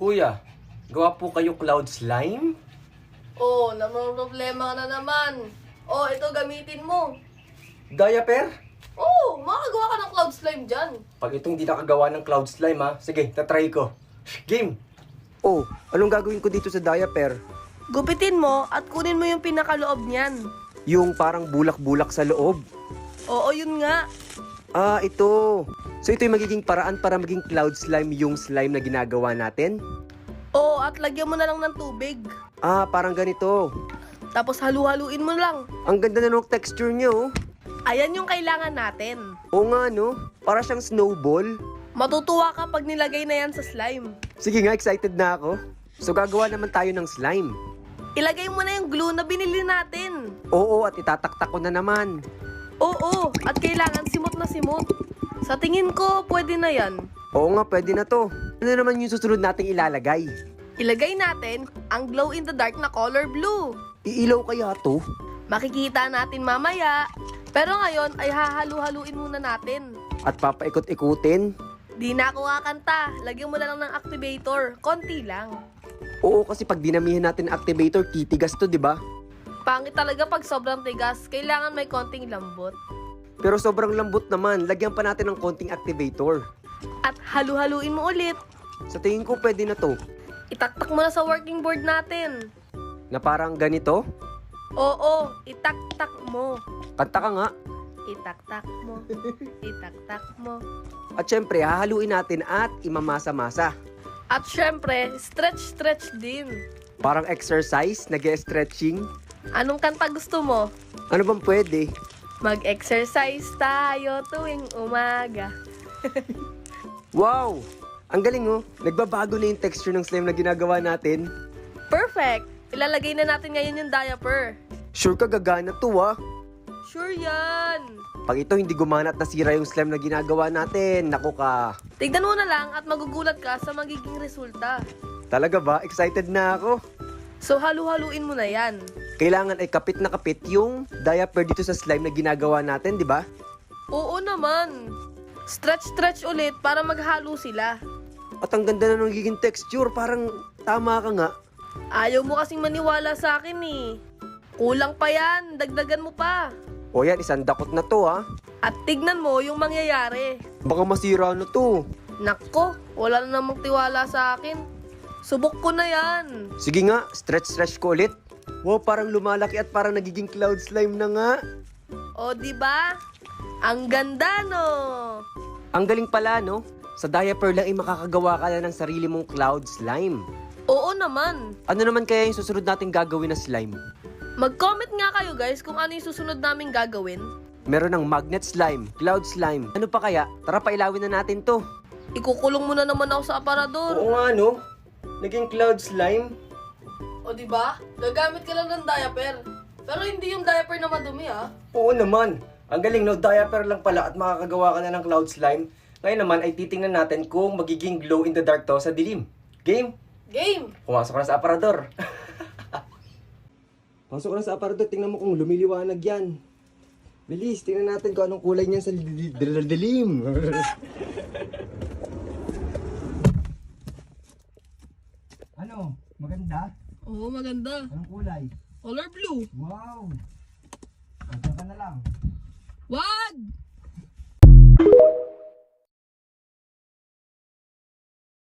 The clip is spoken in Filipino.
Kuya, gawa po kayo cloud slime? Oh, namang problema ka na naman. Oh, ito gamitin mo. Diaper? Oh, makagawa ka ng cloud slime dyan. Pag itong di nakagawa ng cloud slime ha, sige, tatry ko. Game! Oh, anong gagawin ko dito sa diaper? Gupitin mo at kunin mo yung pinakaloob niyan. Yung parang bulak-bulak sa loob. Oo, yun nga. Ah, ito. So ito yung magiging paraan para maging cloud slime yung slime na ginagawa natin? Oo, at lagyan mo na lang ng tubig. Ah, parang ganito. Tapos halu-haluin mo lang. Ang ganda na ng texture niya, oh. Ayan yung kailangan natin. Oo nga, no? Para siyang snowball. Matutuwa ka pag nilagay na yan sa slime. Sige nga, excited na ako. So gagawa naman tayo ng slime. Ilagay mo na yung glue na binili natin. Oo, at itataktak ko na naman. Oo, at kailangan simot na simot. Sa tingin ko, pwede na yan. Oo nga, pwede na to. Ano naman yung susunod nating ilalagay? Ilagay natin ang glow in the dark na color blue. Iilaw kaya to? Makikita natin mamaya. Pero ngayon ay hahalu-haluin muna natin. At papaikot-ikutin? Di na ako kakanta. Lagyan mo na lang ng activator. Konti lang. Oo, kasi pag dinamihan natin ang activator, titigas to, di ba? Pangit talaga pag sobrang tigas. Kailangan may konting lambot. Pero sobrang lambot naman, lagyan pa natin ng konting activator. At halu-haluin mo ulit. Sa tingin ko, pwede na to. Itaktak mo na sa working board natin. Na parang ganito. Oo, itaktak mo. Kanta ka nga. Itaktak mo. Itaktak mo. At syempre, hahaluin natin at imamasa-masa. At syempre, stretch-stretch din. Parang exercise, nag stretching Anong kanta gusto mo? Ano bang pwede? Mag-exercise tayo tuwing umaga. Wow! Ang galing oh. Nagbabago na yung texture ng slime na ginagawa natin. Perfect! Ilalagay na natin ngayon yung diaper. Sure ka gagana to ah. Sure yan! Pag ito hindi gumana at nasira yung slime na ginagawa natin, naku ka. Tignan mo na lang at magugulat ka sa magiging resulta. Talaga ba? Excited na ako. So halu-haluin mo na yan. Kailangan ay kapit na kapit yung diaper dito sa slime na ginagawa natin, di ba? Oo naman. Stretch-stretch ulit para maghalo sila. At ang ganda na ng giging texture, parang tama ka nga. Ayaw mo kasing maniwala sa akin eh. Kulang pa yan, dagdagan mo pa. O yan, isang dakot na to ha. At tignan mo yung mangyayari. Baka masira na to. Nako, wala na namang tiwala sa akin. Subok ko na yan. Sige nga, stretch-stretch ko ulit. Wow, parang lumalaki at parang nagiging cloud slime na nga. O, di ba? Ang ganda, no? Ang galing pala, no? Sa diaper lang ay makakagawa ka na ng sarili mong cloud slime. Oo naman. Ano naman kaya yung susunod nating gagawin na slime? Mag-comment nga kayo guys kung ano yung susunod naming gagawin. Meron ng magnet slime, cloud slime. Ano pa kaya? Tara pailawin na natin to. Ikukulong mo na naman ako sa aparador. Oo nga no, naging cloud slime. O, di ba? Gagamit ka lang ng diaper. Pero hindi yung diaper na madumi, ha? Oo naman, ang galing no, diaper lang pala at makakagawa ka na ng cloud slime. Ngayon naman ay titingnan natin kung magiging glow in the dark to sa dilim. Game? Game! Pumasok ka na sa aparador. Pasok ka na sa aparador, tingnan mo kung lumiliwanag yan. Bilis, tingnan natin kung anong kulay niyan sa li- li- li- dilim. ano? Maganda? Oo, maganda. Anong kulay? Color blue. Wow! Ka na lang. Wag!